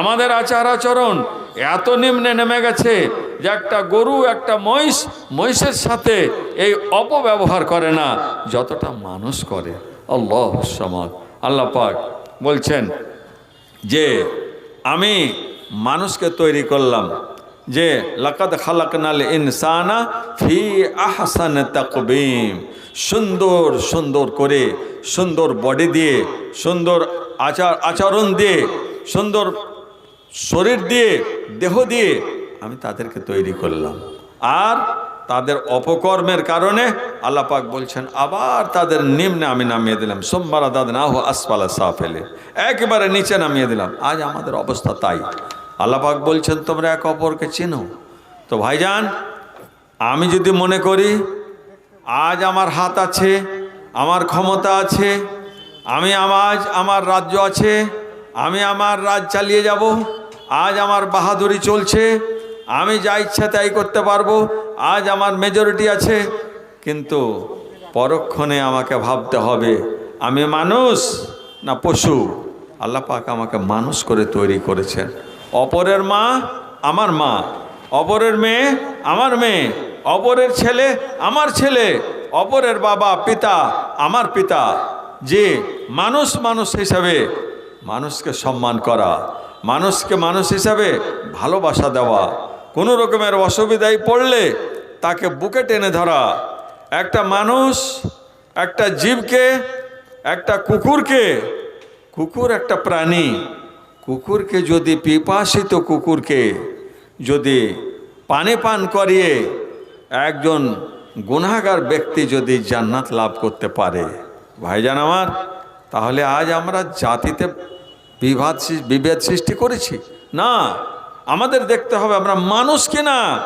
আমাদের আচার আচরণ এত নিম্নে নেমে গেছে যে একটা গরু, একটা মহিষ, মহিষের সাথে এই অপব্যবহার করে না, যতটা মানুষ করে। আল্লাহ সমাদ। আল্লাহ পাক বলছেন যে, আমি মানুষকে তৈরি করলাম যে, লাকাদ খালাকনাল ইনসানা ফি আহসান তাকবিম। সুন্দর সুন্দর করে, সুন্দর বডি দিয়ে, সুন্দর আচার, আচরণ দিয়ে, সুন্দর শরীর দিয়ে, দেহ দিয়ে আমি তাদেরকে তৈরি করলাম। আর তাদের অপকর্মের কারণে আল্লাহ পাক বলছেন, আবার তাদের নিম্নে আমি নামিয়ে দিলাম। সোমবার দাদ না হো আসপালা সাফেলে। একেবারে নিচে নামিয়ে দিলাম। আজ আমাদের অবস্থা তাই। আল্লাহ পাক বলছেন, তোমরা এক অপরকে চেনো। তো ভাইজান, আমি যদি মনে করি, আজ আমার হাত আছে, আমার ক্ষমতা আছে, আমি আজ আমার রাজ্য আছে, আমি আমার রাজ চালিয়ে যাব আজ আমার বাহাদুরি চলছে, আমি যা ইচ্ছা তাই করতে পারব, আজ আমার মেজরিটি আছে, কিন্তু পরক্ষণে আমাকে ভাবতে হবে, আমি মানুষ না পশু? আল্লাহ পাক আমাকে মানুষ করে তৈরি করেছেন। অপরের মা আমার মা, অপরের মেয়ে আমার মেয়ে, অপরের ছেলে আমার ছেলে, অপরের বাবা, পিতা আমার পিতা। যে মানুষ মানুষ হিসাবে মানুষকে সম্মান করা মানুষকে মানুষ হিসাবে ভালোবাসা দেওয়া। কোনো রকমের অসুবিধায় পড়লে তাকে বুকে টেনে ধরা। একটা মানুষ একটা জীবকে, একটা কুকুরকে, কুকুর একটা প্রাণী, কুকুরকে যদি পিপাসিত কুকুরকে যদি পানি পান করিয়ে একজন গুনাগার ব্যক্তি যদি জান্নাত লাভ করতে পারে। ভাইজান আমার, তাহলে আজ আমরা জাতিতে বিভাদ বিভেদ সৃষ্টি করেছি। না, আমাদের দেখতে হবে আমরা মানুষ কিনা।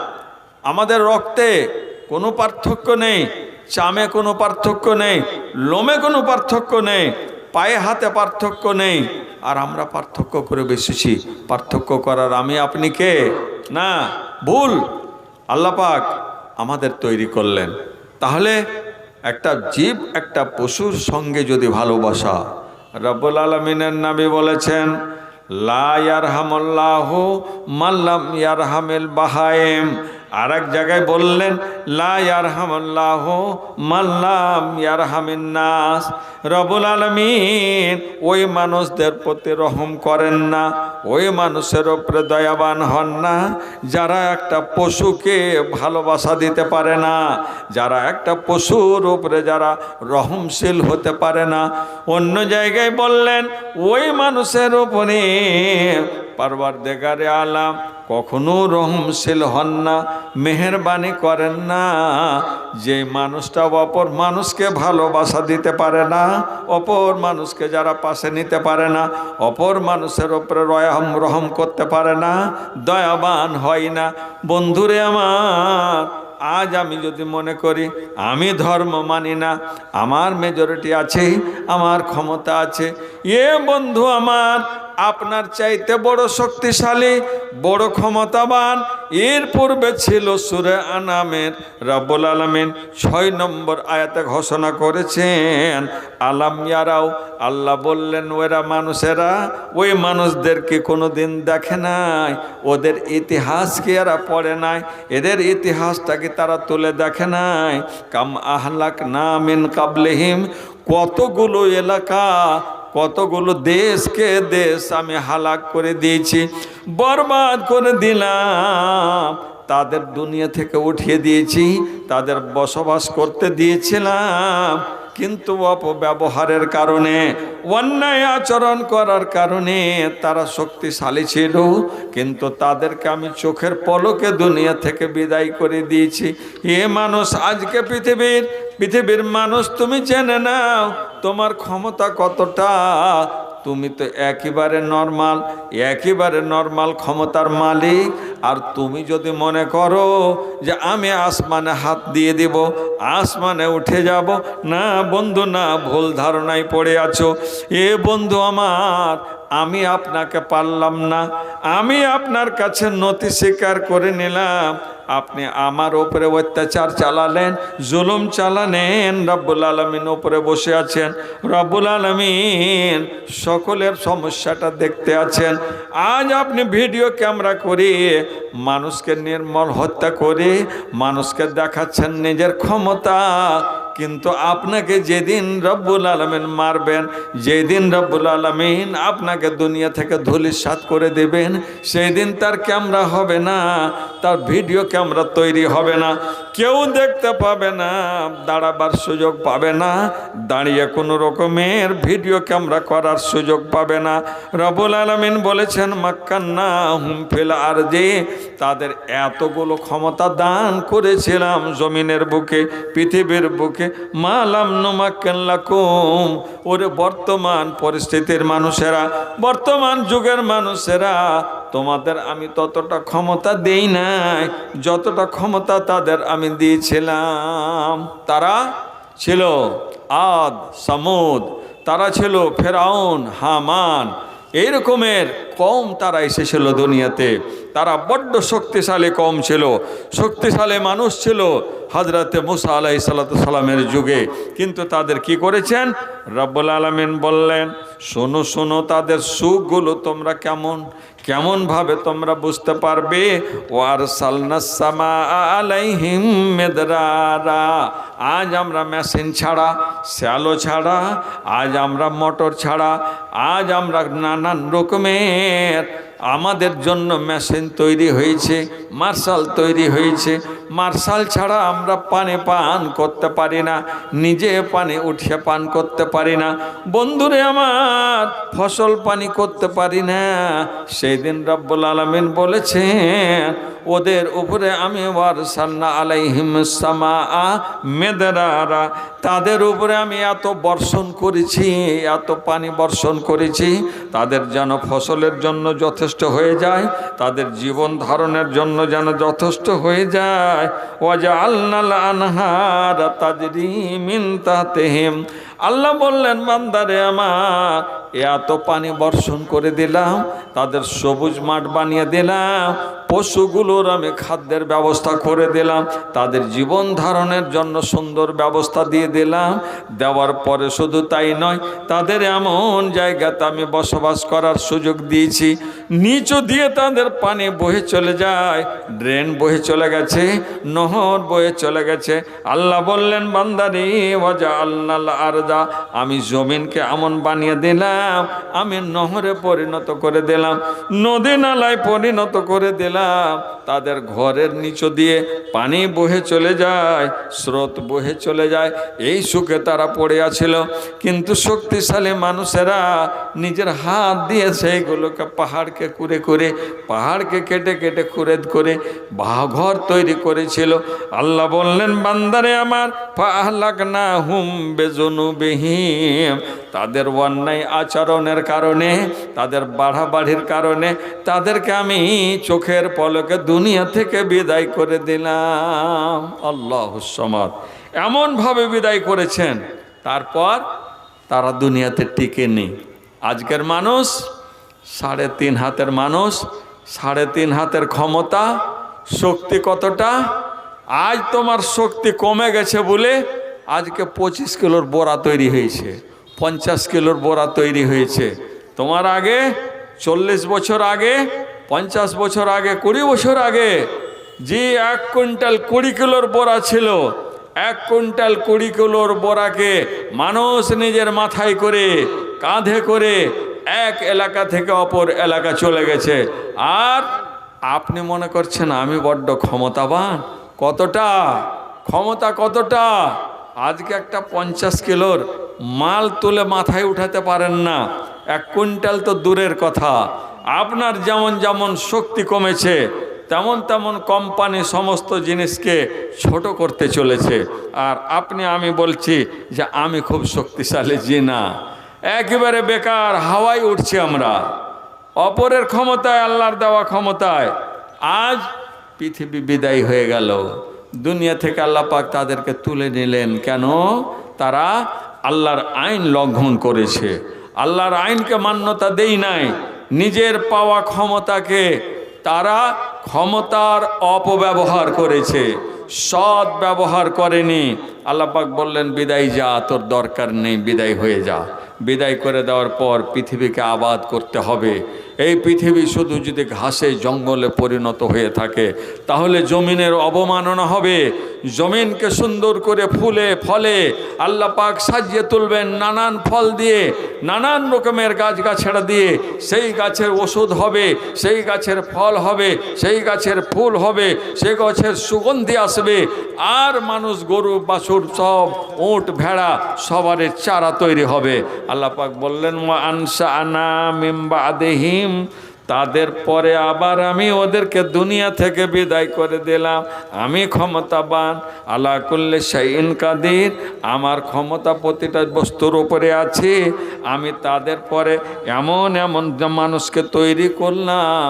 আমাদের রক্তে কোনো পার্থক্য নেই, চামে কোনো পার্থক্য নেই, লোমে কোনো পার্থক্য নেই, পায়ে হাতে পার্থক্য নেই। আর আমরা পার্থক্য করে বেসেছি। পার্থক্য করার আমি আপনি কে? না, ভুল। আল্লাপাক আমাদের তৈরি করলেন। তাহলে একটা জীব, একটা পশুর সঙ্গে যদি ভালোবাসা রব্বুল আলমিনের নাবি বলেছেন লা ইয়ারহামুল্লাহ মাল্লাম ইয়ারহামিল বাহায়েম আর এক জায়গায় বললেন, লা ইয়ারহামাল্লাহ মাল্লাম ইয়ারহামিন নাস। রবুল আলমিন ওই মানুষদের প্রতি রহম করেন না, ওই মানুষের ওপরে দয়াবান হন না। যারা একটা পশুকে ভালোবাসা দিতে পারে না, যারা একটা পশুর উপরে যারা রহমশীল হতে পারে না। অন্য জায়গায় বললেন, ওই মানুষের উপরে পারবার দেগারে আলাম, কখনো রহমশীল হন না, মেহরবানি করেন না। যে মানুষটা অপর মানুষকে ভালোবাসা দিতে পারে না, অপর মানুষকে যারা পাশে নিতে পারে না, অপর মানুষের ওপরে রয়াম রহম করতে পারে না, দয়াবান হয় না। বন্ধুরে আমার, আজ আমি যদি মনে করি, আমি ধর্ম মানি না, আমার মেজরিটি আছে, আমার ক্ষমতা আছে, এ বন্ধু আমার আপনার চাইতে বড় শক্তিশালী, বড় ক্ষমতাবান, এর পূর্বে ছিল সুরে আনামের রাব্বুল আলমিন। ছয় নম্বর আয়াতে ঘোষণা করেছেন, আলাম ইয়ারাও আল্লাহ বললেন, ওরা মানুষেরা, ওই মানুষদেরকে কোনো দিন দেখে নাই? ওদের ইতিহাস কি এরা পড়ে নাই? এদের ইতিহাসটাকে তারা তুলে দেখে নাই? কাম আহলাক না মিন কাবলেহিম, কতগুলো এলাকা কতগুলো দেশকে দেশ আমি হালাক করে দিয়েছি, বরবাদ করে দিলাম। তাদের দুনিয়া থেকে উঠিয়ে দিয়েছি, তাদের বসবাস করতে দিয়েছিলাম। কিন্তু অপব্যবহারের কারণে, অন্যায় আচরণ করার কারণে তারা শক্তিশালী ছিল। কিন্তু তাদেরকে আমি চোখের পলকে দুনিয়া থেকে বিদায় করে দিয়েছি। এ মানুষ, আজকে পৃথিবীর পৃথিবীর মানুষ তুমি জেনে নাও তোমার ক্ষমতা কতটা। তুমি তো একেবারে নর্মাল একেবারে নর্মাল ক্ষমতার মালিক। আর তুমি যদি মনে করো যে আমি আসমানে হাত দিয়ে দেব, আসমানে উঠে যাব, না বন্ধু, না ভুল ধারণায় পড়ে আছো। এ বন্ধু আমার, আমি আপনাকে পারলাম না, আমি আপনার কাছে নথি স্বীকার করে নিলাম। আপনি আমার ওপরে অত্যাচার চালালেন, জুলুম চালালেন, রব্বুল আলমিন ওপরে বসে আছেন, রব্বুল আলমিন সকলের সমস্যাটা দেখতে আছেন। আজ আপনি ভিডিও ক্যামেরা করে মানুষকে নির্মল হত্যা করে মানুষকে দেখাচ্ছেন নিজের ক্ষমতা কিন্তু আপনাকে যেদিন রব্বুল আলমিন মারবেন, যেদিন রব্বুল আলমিন আপনাকে দুনিয়া থেকে ধুলিসাৎ করে দেবেন সেই দিন তার ক্যামেরা হবে না, তার ভিডিও ক্যামেরা তৈরি হবে না, কেউ দেখতে পাবে না, দাঁড়াবার সুযোগ পাবে না, দাঁড়িয়ে কোনো রকমের ভিডিও ক্যামেরা করার সুযোগ পাবে না। রবুল আলমিন বলেছেন মাক্কান্না হুম ফেল আর যে তাদের এতগুলো ক্ষমতা দান করেছিলাম জমিনের বুকে, পৃথিবীর বুকে। মালাম নোমাক্কাল্লাকুম ওরে বর্তমান পরিস্থিতির মানুষেরা, বর্তমান যুগের মানুষেরা, তোমাদের আমি ততটা ক্ষমতা দেই নাই, যতটা ক্ষমতা তাদের আমি দিয়েছিলাম। তারা ছিল আদ, সামুদ, তারা ছিল ফেরাউন, হামান এইরকমের কম তারা এসেছিল দুনিয়াতে। তারা বড্ড শক্তিশালী কম ছিল। শক্তিশালী মানুষ ছিল হজরতে মুসা আলাই সালামের যুগে। কিন্তু তাদের কি করেছেন? রব্বুল আলমিন বললেন, শোনো শোনো, তাদের সুখগুলো তোমরা কেমন? কেমনভাবে তোমরা বুঝতে পারবে? ওয়ার সালনাসামা আলাইহিম আজ আমরা মেশিন ছাড়া, শ্যালো ছাড়া, আজ আমরা মোটর ছাড়া, আজ আমরা নানান রকমের আমাদের জন্য মেশিন তৈরি হয়েছে, মার্শাল তৈরি হয়েছে। মার্শাল ছাড়া আমরা পানে পান করতে পারি না, নিজে পানে উঠে পান করতে পারি না। বন্ধুরে আমার, ফসল পানি করতে পারি না সেই দিন রব্বুল আলমিন বলেছেন ওদের উপরে আমি ওয়ারসালনা আলাইহিম সামা মেদরারা। তাদের উপরে আমি এত বর্ষণ করেছি, এত পানি বর্ষণ করেছি, তাদের যেন ফসলের জন্য যথেষ্ট হয়ে যায়, তাদের জীবন ধারণের জন্য যেন যথেষ্ট হয়ে যায়। ওয়াজা আল্লাহ আনহার তাদের মিন তাতেহিম আল্লাহ বললেন, বান্দারে আমার, এত পানি বর্ষণ করে দিলাম, তাদের সবুজ মাঠ বানিয়ে দিলাম, পশুগুলোর আমি খাদ্যের ব্যবস্থা করে দিলাম, তাদের জীবন ধারণের জন্য সুন্দর ব্যবস্থা দিয়ে দিলাম, দেওয়ার পরে শুধু তাই নয়, তাদের এমন জায়গাতে আমি বসবাস করার সুযোগ দিয়েছি, নিচু দিয়ে তাদের পানি বহে চলে যায়, ড্রেন বহে চলে গেছে, নহর বয়ে চলে গেছে। আল্লাহ বললেন, বান্দারি ওয়াজা আল্লাহ আরদা আমি জমিনকে এমন বানিয়ে দিলাম, আমি নহরে পরিণত করে দিলাম, নদী নালায় পরিণত করে দিলাম। তাদের ঘরের নিচু দিয়ে পানি বহে চলে যায়, স্রোত বহে চলে যায়। এই সুখে তারা পড়ে আছিল। কিন্তু শক্তিশালী মানুষেরা নিজের হাত দিয়ে সেইগুলোকে পাহাড়কে কুরে করে পাহাড়কে কেটে কেটে খুরে করে ঘর তৈরি করেছিল। আল্লাহ বললেন, বান্দারে আমার পাহলাক না হুম বেজনু বেহিম তাদের অন্যায় আচরণের কারণে, তাদের বাড়াবাড়ির কারণে, তাদেরকে আমি চোখের পলকে দুনিয়া থেকে বিদায় করে দিলাম। আল্লাহ সমাদ। এমনভাবে বিদায় করেছেন। তারপর তারা দুনিয়াতে টিকে নেই আজকের মানুষ, সাড়ে তিন হাতের মানুষ, সাড়ে তিন হাতের ক্ষমতা, শক্তি কতটা? আজ তোমার শক্তি কমে গেছে বলে আজকে পঁচিশ কিলোর বোরা তৈরি হয়েছে, পঞ্চাশ কিলোর বোরা তৈরি হয়েছে। তোমার আগে চল্লিশ বছর আগে, পঞ্চাশ বছর আগে, কুড়ি বছর আগে, যে এক কুইন্টাল কুড়ি কিলোর বোরা ছিল, এক কুইন্টাল কুড়ি কিলোর বোরাকে মানুষ নিজের মাথায় করে, কাঁধে করে এক এলাকা থেকে অপর এলাকা চলে গেছে। আর আপনি মনে করছেন আমি বড্ড ক্ষমতাবান? কতটা? ক্ষমতা কতটা? আজকে একটা পঞ্চাশ কিলোর মাল তুলে মাথায় উঠাতে পারেন না। এক কুইন্টাল তো দূরের কথা। আপনার যেমন যেমন শক্তি কমেছে, তেমন তেমন কোম্পানি সমস্ত জিনিসকে ছোট করতে চলেছে। আর আপনি, আমি বলছি যে আমি খুব শক্তিশালী, জি না। একেবারে বেকার, হাওয়ায় উঠছি আমরা। অপরের ক্ষমতায়, আল্লাহর দেওয়া ক্ষমতায়। আজ পৃথিবী বিদায় হয়ে গেল। দুনিয়া থেকে আল্লাহ পাক তাদেরকে তুলে নিলেন। কেন? তারা আল্লাহর আইন লঙ্ঘন করেছে। আল্লাহর আইনকে মান্যতা দেই নাই। নিজের পাওয়া ক্ষমতাকে তারা ক্ষমতার অপব্যবহার করেছে। সৎ ব্যবহার করেনি। আল্লাপাক বললেন, বিদায় যা, তোর দরকার নেই, বিদায় হয়ে যা। বিদায় করে দেওয়ার পর পৃথিবীকে আবাদ করতে হবে। এই পৃথিবী শুধু যদি ঘাসে জঙ্গলে পরিণত হয়ে থাকে, তাহলে জমিনের অবমাননা হবে। জমিনকে সুন্দর করে ফুলে, ফলে আল্লাহ পাক সাজিয়ে তুলবেন নানান ফল দিয়ে, নানান রকমের গাছ গাছড়া দিয়ে। সেই গাছের ওষুধ হবে, সেই গাছের ফল হবে, সেই গাছের ফুল হবে সেই গাছের সুগন্ধি আসবে। আর মানুষ, গরু, বাছুর সব উট, ভেড়া সবারের চারা তৈরি হবে। আল্লাহ পাক বললেন, "ওয়া আনসা আনা মিম্বা আদেহিম তাদের পরে আবার আমি ওদেরকে দুনিয়া থেকে বিদায় করে দিলাম। আমি ক্ষমতাবান আল্লাহ করলে শাইন কাদির, আমার ক্ষমতা প্রতিটা বস্তুর উপরে আছে। আমি তাদের পরে এমন এমন মানুষকে তৈরি করলাম,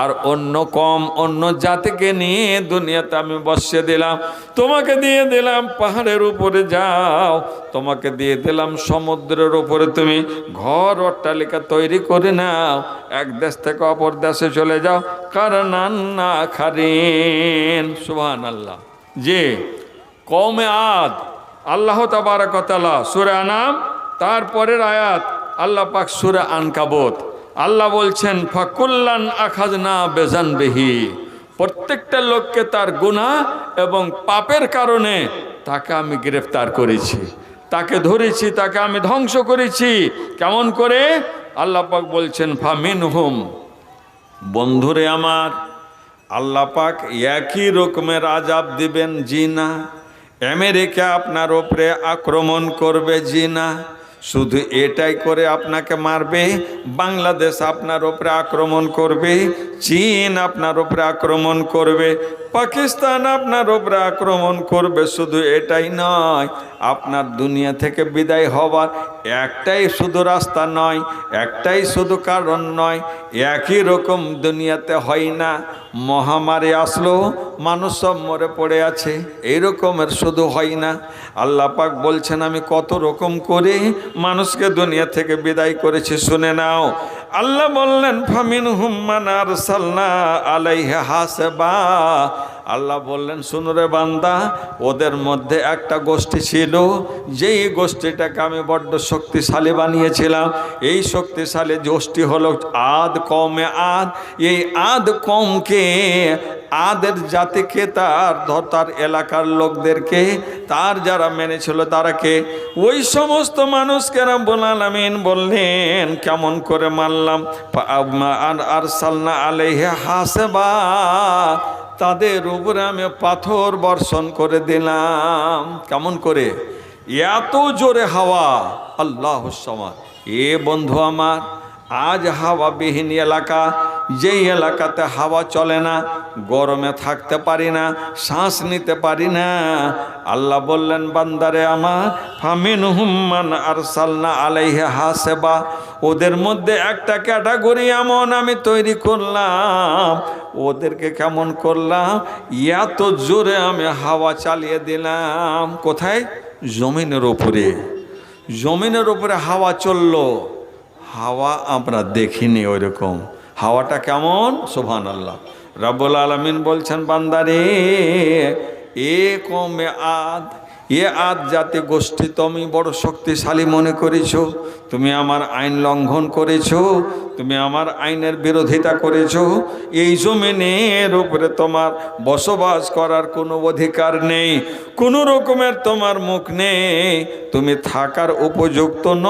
আর অন্য কম, অন্য জাতিকে নিয়ে দুনিয়াতে আমি বসিয়ে দিলাম। তোমাকে দিয়ে দিলাম পাহাড়ের উপরে যাও তোমাকে দিয়ে দিলাম সমুদ্রের উপরে। তুমি ঘর অট্টালিকা তৈরি করে নাও, এক দেশ থেকে অপর দেশে চলে যাও। কারণ সুহান আল্লাহ যে কমে আদ, আল্লাহ তাবারকতালা সুরে আনাম তারপরের আয়াত আল্লাহ পাক সুরে আনকাবত। আল্লাহ বলছেন, ফাকুল্লান আখাজ না বেজান বেহি প্রত্যেকটা লোককে তার গুণা এবং পাপের কারণে তাকে আমি গ্রেফতার করেছি। তাকে ধরেছি, তাকে আমি ধ্বংস করেছি। কেমন করে? আল্লাহ পাক বলছেন ফামিন হুম বন্ধুরে আমার, আল্লাহ পাক একই রকমের আজাব দিবেন জি না আমেরিকা আপনার ওপরে আক্রমণ করবে জি না শুধু এটাই করে আপনাকে মারবে, বাংলাদেশ আপনার ওপরে আক্রমণ করবে, চীন আপনার ওপরে আক্রমণ করবে পাকিস্তান আপনার ওপরে আক্রমণ করবে, শুধু এটাই নয়, আপনার দুনিয়া থেকে বিদায় হবার একটাই শুধু রাস্তা নয়, একটাই শুধু কারণ নয়, একই রকম দুনিয়াতে হয় না, মহামারী আসলো মানুষ সব মরে পড়ে আছে, এই রকমের শুধু হয় না। আল্লাহ পাক বলছেন, আমি কত রকম করে মানুষকে দুনিয়া থেকে বিদায় করেছি, শুনে নাও। আল্লাহ বললেন ফামিন হুম্মান আর সাল্লা আলাইহে হাসেবা। আল্লাহ বললেন সুনরে বান্দা, ওদের মধ্যে একটা গোষ্ঠী ছিল, যেই গোষ্ঠীটাকে আমি বড্ড শক্তিশালী বানিয়েছিলাম। এই শক্তিশালী গোষ্ঠী হলো আদ কমে আদ। এই আদ কমকে আদের জাতিকে, তার তার এলাকার লোকদেরকে, তার যারা মেনেছিল তারাকে ওই সমস্ত মানুষকে রাব্বুল বললেন, কেমন করে মানলাম? আর সালনা আলাইহে হাসেবা। তাদের উপরে আমি পাথর বর্ষণ করে দিলাম। কেমন করে? এত জোরে হাওয়া। আল্লাহ এ বন্ধু আমার, আজ হাওয়া বিহীন এলাকা, যেই এলাকাতে হাওয়া চলে না, গরমে থাকতে পারি না, শ্বাস নিতে পারি না। আল্লাহ বললেন, বান্দারে আমার ফামিন হুম্মান আর সালনা আলাইহে হাসেবা। ওদের মধ্যে একটা ক্যাটাগরি এমন আমি তৈরি করলাম, ওদেরকে কেমন করলাম? এত জোরে আমি হাওয়া চালিয়ে দিলাম। কোথায়? জমিনের ওপরে জমিনের ওপরে হাওয়া চলল। হাওয়া আমরা দেখিনি ওইরকম। হাওয়াটা কেমন? সোভান আল্লাহ রাব্বুল আলমিন বলছেন, বান্দারে, এ কমে আদ এ আজ জাতি গোষ্ঠী তুমি বড় শক্তিশালী মনে করেছ, তুমি আমার আইন লঙ্ঘন করেছ, তুমি আমার আইনের বিরোধিতা করেছ, এই জমিনের উপরে তোমার বসবাস করার কোনো অধিকার নেই, কোনো রকমের তোমার মুখ নেই, তুমি থাকার উপযুক্ত ন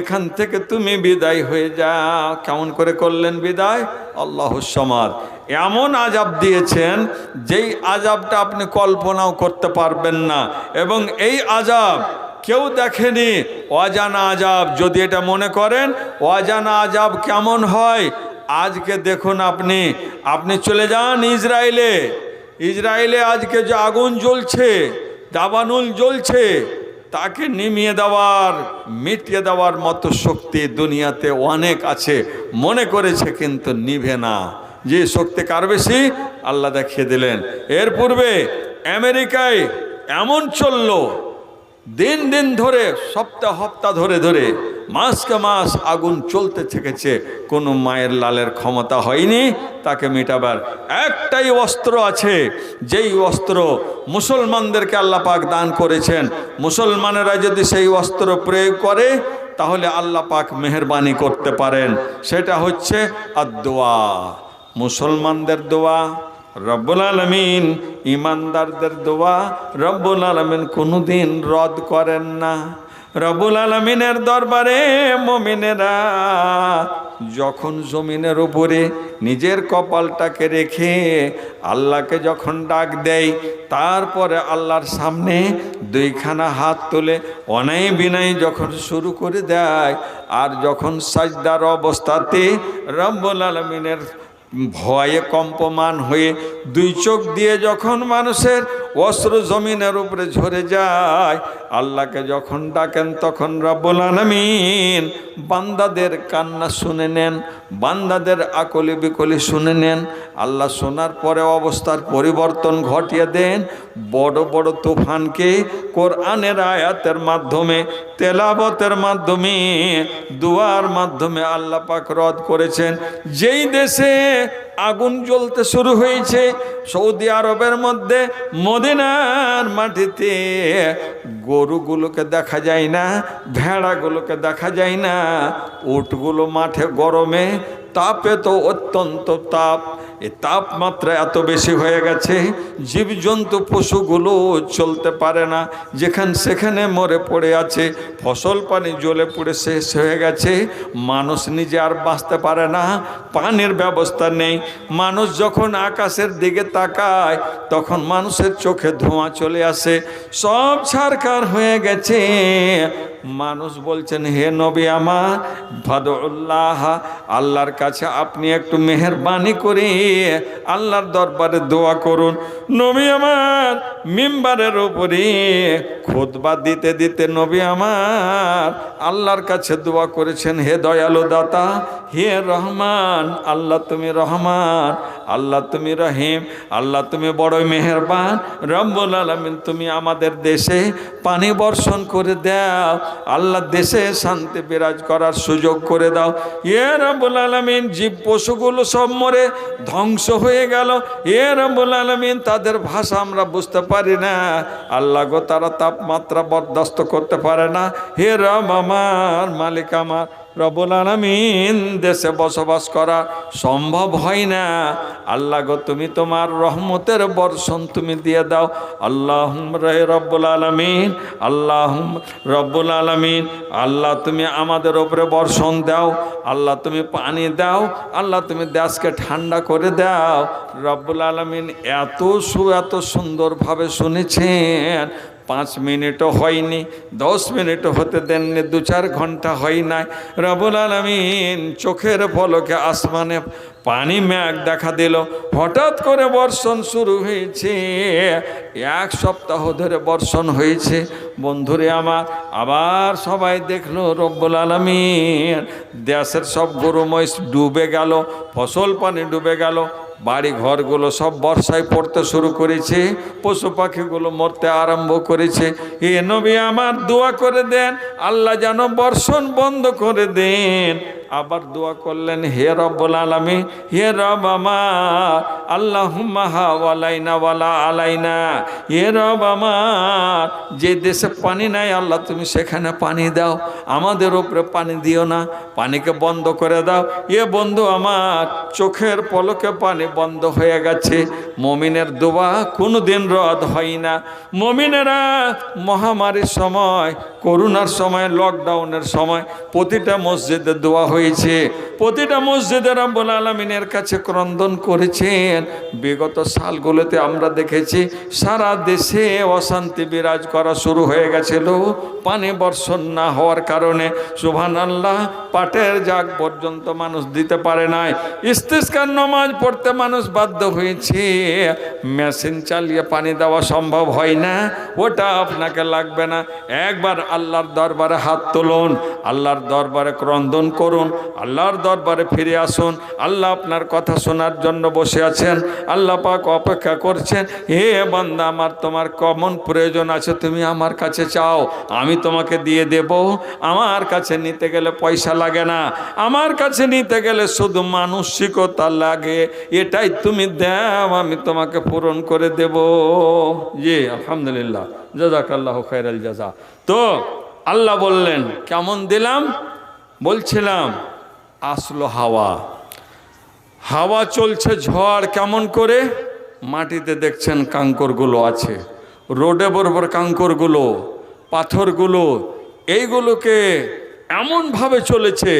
এখান থেকে তুমি বিদায় হয়ে যাও। কেমন করে করলেন বিদায়? আল্লাহ সমাদ। এমন আজাব দিয়েছেন, যেই আজাবটা আপনি কল্পনাও করতে পারবেন না। এবং এই আজাব কেউ দেখেনি, অজানা আজাব। যদি এটা মনে করেন, অজানা আজাব কেমন হয়? আজকে দেখুন আপনি আপনি চলে যান ইসরায়েলে। ইসরায়েলে আজকে যে আগুন জ্বলছে, দাবানুল জ্বলছে, তাকে নিমিয়ে দেওয়ার, মিটিয়ে দেওয়ার মতো শক্তি দুনিয়াতে অনেক আছে। মনে করেছে কিন্তু নিভে না। যে শক্তি কার বেশি? আল্লাহ দেখিয়ে দিলেন। এর পূর্বে আমেরিকায় এমন চলল, দিন দিন ধরে, সপ্তাহ হপ্তাহ ধরে ধরে, মাসকে মাস আগুন চলতে থেকেছে, কোনো মায়ের লালের ক্ষমতা হয়নি, তাকে মেটাবার একটাই অস্ত্র আছে, যেই অস্ত্র মুসলমানদেরকে আল্লাহ পাক দান করেছেন। মুসলমানেরা যদি সেই অস্ত্র প্রয়োগ করে, তাহলে আল্লাহ পাক মেহরবানি করতে পারেন। সেটা হচ্ছে আদোয়া মুসলমানদের দোয়া, রব্বুল আলমিন ইমানদারদের দোয়া, রব্বুল আলমিন কোনোদিন রদ করেন না। রবুল আলমিনের দরবারে মমিনেরা যখন জমিনের উপরে নিজের কপালটাকে রেখে আল্লাহকে যখন ডাক দেয়, তারপরে আল্লাহর সামনে দুইখানা হাত তুলে অনাই বিনাই যখন শুরু করে দেয়, আর যখন সাজদার অবস্থাতে রব্বুল আলমিনের ভয়ে কম্পমান হয়ে দুই চোখ দিয়ে যখন মানুষের অস্ত্র জমিনের উপরে ঝরে যায়, আল্লাহকে যখন ডাকেন তখন রব্বুল আলমিন বান্দাদের কান্না শুনে নেন, বান্দাদের আকলি বিকলি শুনে নেন। আল্লাহ শোনার পরে অবস্থার পরিবর্তন ঘটিয়ে দেন। বড় বড় তুফানকে কোরআনের আয়াতের মাধ্যমে তেলাবতের মাধ্যমে, দুয়ার মাধ্যমে আল্লাহ পাক রদ করেছেন। যেই দেশে আগুন জ্বলতে শুরু হয়েছে। সৌদি আরবের মধ্যে, মদিনার মাটিতে গরুগুলোকে দেখা যায় না, ভেড়াগুলোকে দেখা যায় না। উটগুলো মাঠে গরমে, তাপে তো অত্যন্ত তাপ। এ তাপমাত্রা এত বেশি হয়ে গেছে, জীবজন্তু পশুগুলো চলতে পারে না, যেখান সেখানে মরে পড়ে আছে, ফসল পানি জ্বলে পুড়ে শেষ হয়ে গেছে, মানুষ নিজে আর বাঁচতে পারে না, পানির ব্যবস্থা নেই। মানুষ যখন আকাশের দিকে তাকায়, তখন মানুষের চোখে ধোঁয়া চলে আসে। সব ছারকার হয়ে গেছে মানুষ বলছেন, হে নবী আমার ভাদুল্লাহ আল্লাহর কাছে আপনি একটু মেহরবানি করে আল্লাহর দরবারে দোয়া করুন। নবী আমার, মিম্বারের উপরে খোদবা দিতে দিতে নবী আমার আল্লাহর কাছে দোয়া করেছেন, হে দয়ালু দাতা, হে রহমান, আল্লাহ তুমি রহমান আল্লাহ তুমি রহিম, আল্লাহ তুমি বড় মেহেরবান, রব্বুল আলমিন তুমি আমাদের দেশে পানি বর্ষণ করে দাও, আল্লাহ দেশে শান্তি বিরাজ করার সুযোগ করে দাও। এ রব্বুল আলমিন জীব পশুগুলো সব মরে ধ্বংস হয়ে গেল। এ রব্বুল আলমিন তাদের ভাষা আমরা বুঝতে পারি না। আল্লাহ গো তারা তাপমাত্রা বরদাস্ত করতে পারে না। হে রব আমার মালিক আমার। রবুল আলমিন দেশে বসবাস করা সম্ভব হয় না। আল্লাহ গো, তুমি তোমার রহমতের বর্ষণ তুমি দিয়ে দাও। আল্লাহ রে রব্বুল আলমিন আল্লাহ রব্বুল আলমিন, আল্লাহ তুমি আমাদের ওপরে বর্ষণ দাও। আল্লাহ তুমি পানি দাও। আল্লাহ তুমি দেশকে ঠান্ডা করে দাও। রব্বুল আলমিন এত সু, এত সুন্দরভাবে শুনেছেন। পাঁচ মিনিটও হয়নি, দশ মিনিটও হতে দেননি দু চার ঘণ্টা হয় নাই। রবুল আলমিন চোখের পলকে আসমানে পানি ম্যাগ দেখা দিল। হঠাৎ করে বর্ষণ শুরু হয়েছে। এক সপ্তাহ ধরে বর্ষণ হয়েছে। বন্ধুরে আমার, আবার সবাই দেখল রব্বুল আলমিন। দেশের সব গরু মহিষ ডুবে গেল, ফসল পানি ডুবে গেল। বাড়ি ঘরগুলো সব বর্ষায় পড়তে শুরু করেছে, পশু পাখিগুলো মরতে আরম্ভ করেছে। এ নবী আমার দোয়া করে দেন, আল্লাহ যেন বর্ষণ বন্ধ করে দেন। আবার দোয়া করলেন, হে রব্বুল আলমী হে রব আমার আল্লাহ ওয়ালাইনা ওয়ালা আলাইনা, হে রব আমার যে দেশে পানি নাই, আল্লাহ তুমি সেখানে পানি দাও, আমাদের উপরে পানি দিও না, পানিকে বন্ধ করে দাও। এ বন্ধু আমার, চোখের পলকে পানি বন্ধ হয়ে গেছে। মমিনের দোয়া কোনো দিন রদ হয় না। মমিনেরা মহামারীর সময়, করোনার সময় লকডাউনের সময়, প্রতিটা মসজিদে দোয়া হয়েছে। প্রতিটা মসজিদে রাব্বুল আলমিনের কাছে ক্রন্দন করেছেন। বিগত সালগুলোতে আমরা দেখেছি সারা দেশে অশান্তি বিরাজ করা শুরু হয়ে গেছিল। পানি বর্ষণ না হওয়ার কারণে সুভান আল্লাহ পাটের জাগ পর্যন্ত মানুষ দিতে পারে নাই। ইস্তিস্কার নমাজ পড়তে মানুষ বাধ্য হয়েছে। মেশিন চালিয়ে পানি দেওয়া সম্ভব হয় না। ওটা আপনাকে লাগবে না। একবার আল্লাহর দরবারে হাত তুলুন, আল্লাহর দরবারে ক্রন্দন করুন আল্লাহর দরবারে ফিরে আসুন। আল্লাহ আপনার কথা শোনার জন্য বসে আছেন। আল্লাহ পাক অপেক্ষা করছেন, হে বান্দা, আমার তোমার কমন প্রয়োজন আছে, তুমি আমার কাছে চাও, আমি তোমাকে দিয়ে দেব। আমার কাছে নিতে গেলে পয়সা লাগে না। আমার কাছে নিতে গেলে শুধু মানসিকতা লাগে। এটাই তুমি দাও, আমি তোমাকে পূরণ করে দেব। জি, আলহামদুলিল্লাহ। জাজাকাল্লাহ খায়রাল জাজা। তো আল্লাহ বললেন, কেমন দিলাম? বলছিলাম, আসলো হাওয়া। হাওয়া চলছে ঝড় কেমন করে? মাটিতে দেখছেন কাঙ্করগুলো আছে। রোডে বরাবর কাঙ্করগুলো, পাথরগুলো, এইগুলোকে এমনভাবে চলেছে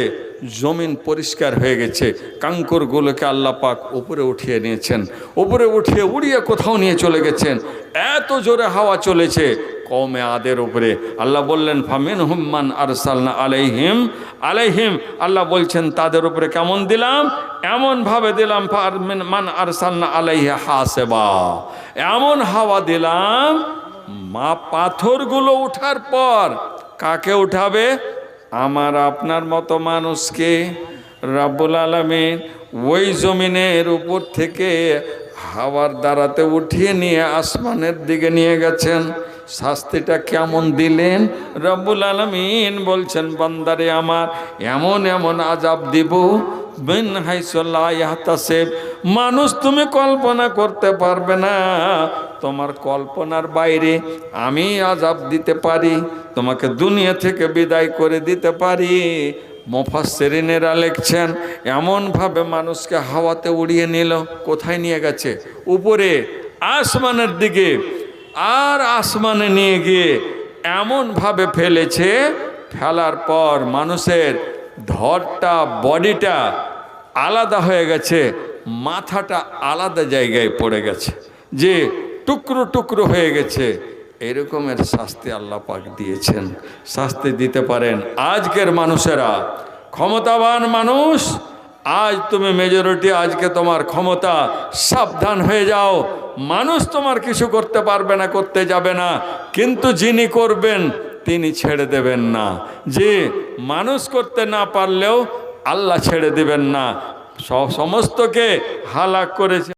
জমিন পরিষ্কার হয়ে গেছে। কাঙ্করগুলোকে আল্লাহ পাক উপরে উঠিয়ে নিয়েছেন। উপরে উঠিয়ে উড়িয়ে কোথাও নিয়ে চলে গেছেন। এত জোরে হাওয়া চলেছে কমে আদের উপরে। আল্লাহ বললেন ফামিন হুম্মান আরসালনা আলাইহিম। আলাইহিম, আল্লাহ বলছেন, তাদের উপরে কেমন দিলাম? এমনভাবে দিলাম ফারমিন মান আরসালনা আলাইহি হাসেবা। এমন হাওয়া দিলাম, মা পাথরগুলো উঠার পর কাকে উঠাবে? আমার আপনার মতো মানুষকে রাব্বুল আলমের ওই জমিনের উপর থেকে হাওয়ার দ্বারাতে উঠিয়ে নিয়ে আসমানের দিকে নিয়ে গেছেন। শাস্তিটা কেমন দিলেন? রব্বুল আলমিন বলছেন, বান্দারে আমার, এমন এমন আজাব দিব, বিন মানুষ তুমি কল্পনা করতে পারবে না। তোমার কল্পনার বাইরে আমি আজাব দিতে পারি, তোমাকে দুনিয়া থেকে বিদায় করে দিতে পারি। মোফাসেরিনেরা লিখছেন, এমনভাবে মানুষকে হাওয়াতে উড়িয়ে নিল, কোথায় নিয়ে গেছে? উপরে, আসমানের দিকে। আর আসমানে নিয়ে গিয়ে এমনভাবে ফেলেছে, ফেলার পর মানুষের ধরটা, বডিটা আলাদা হয়ে গেছে, মাথাটা আলাদা জায়গায় পড়ে গেছে, যে টুকরো টুকরো হয়ে গেছে। এরকমের শাস্তি আল্লাহ পাক দিয়েছেন। শাস্তি দিতে পারেন আজকের মানুষেরা। ক্ষমতাবান মানুষ আজ তুমি মেজরিটি আজকে তোমার ক্ষমতা। সাবধান হয়ে যাও। মানুষ তোমার কিছু করতে পারবে না, করতে যাবে না। কিন্তু যিনি করবেন, তিনি ছেড়ে দেবেন না। যে মানুষ করতে না পারলেও আল্লাহ ছেড়ে দেবেন না। সমস্তকে হালাক করেছে।